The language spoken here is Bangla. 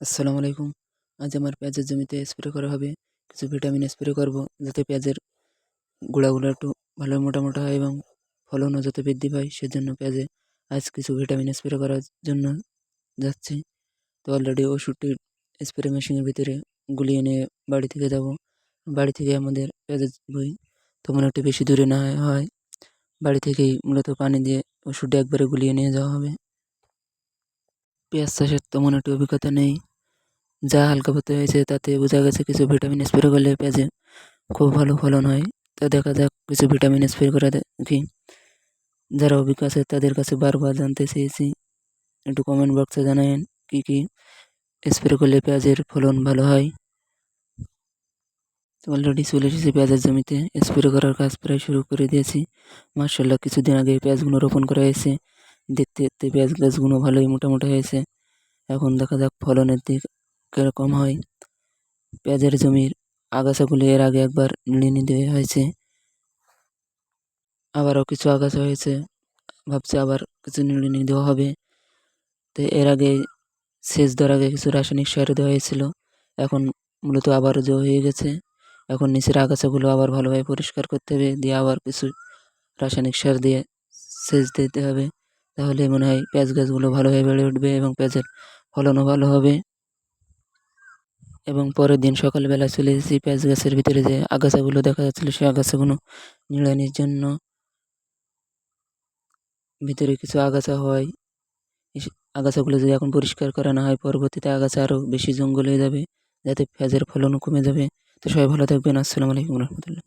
আসসালামু আলাইকুম। আজ আমার পেঁয়াজের জমিতে স্প্রে করা হবে। কিছু ভিটামিন স্প্রে করব যাতে পেঁয়াজের গোড়াগুলো একটু ভালো, মোটা মোটা হয় এবং ফলনও যাতে বৃদ্ধি পায়। সেজন্য পেঁয়াজে আজ কিছু ভিটামিন স্প্রে করার জন্য যাচ্ছি। তো অলরেডি ওষুধটি স্প্রে মেশিনের ভিতরে গুলিয়ে নিয়ে বাড়ি থেকে যাব। বাড়ি থেকে আমাদের পেঁয়াজের বই তখন একটু বেশি দূরে না হয়। বাড়ি থেকেই মূলত পানি দিয়ে ওষুধটা একবারে গুলিয়ে নিয়ে যাওয়া হবে। পেঁয়াজ চাষের তেমন একটি অভিজ্ঞতা নেই। যা হালকা পাতলা হয়েছে, তাতে বোঝা গেছে কিছু ভিটামিন স্প্রে করলে পেঁয়াজে খুব ভালো ফলন হয়। তো দেখা যাক কিছু ভিটামিন স্প্রে করা দেখি যারা অভিজ্ঞ আছে, তাদের কাছে বারবার জানতে চেয়েছি। একটু কমেন্ট বক্সে জানায়েন কী কী স্প্রে করলে পেঁয়াজের ফলন ভালো হয়। অলরেডি চলে এসেছি পেঁয়াজের জমিতে। স্প্রে করার কাজ প্রায় শুরু করে দিয়েছি। মার্শাল্লাহ কিছুদিন আগে পেঁয়াজগুলো রোপণ করা হয়েছে। দেখতে দেখতে পেঁয়াজ গাছগুলো ভালোই মোটামুটি হয়েছে। এখন দেখা যাক ফলনের দিক। কীরকম হয়? পেঁয়াজের জমির আগাছাগুলি এর আগে একবার নিড়িয়ে দেওয়া হয়েছে। আবারও কিছু আগাছা হয়েছে। ভাবছি আবার কিছু নিড়িয়ে দেওয়া হবে। তো এর আগে সেচ দেওয়ার আগে কিছু রাসায়নিক সার দেওয়া হয়েছিল। এখন মূলত আবার জো হয়ে গেছে। এখন নিচের আগাছাগুলো আবার ভালোভাবে পরিষ্কার করতে হবে। দিয়ে আবার কিছু রাসায়নিক সার দিয়ে সেচ দিতে হবে। তাহলে মনে হয় পেঁয়াজ গাছগুলো ভালোভাবে বেড়ে উঠবে এবং পেঁয়াজের ফলনও ভালো হবে। এবং পরের দিন সকালবেলা চলে এসেছি পেঁয়াজ গাছের ভিতরে যে আগাছাগুলো দেখা যাচ্ছিল, সেই আগাছাগুলো নিড়ানির জন্য ভিতরে কিছু আগাছা হয়। আগাছাগুলো যদি এখন পরিষ্কার করা না হয়, পরবর্তীতে আগাছা আরও বেশি জঙ্গল হয়ে যাবে, যাতে পেঁয়াজের ফলনও কমে যাবে। তো সবাই ভালো থাকবেন। আসসালামু আলাইকুম রহমতুল্লাহ।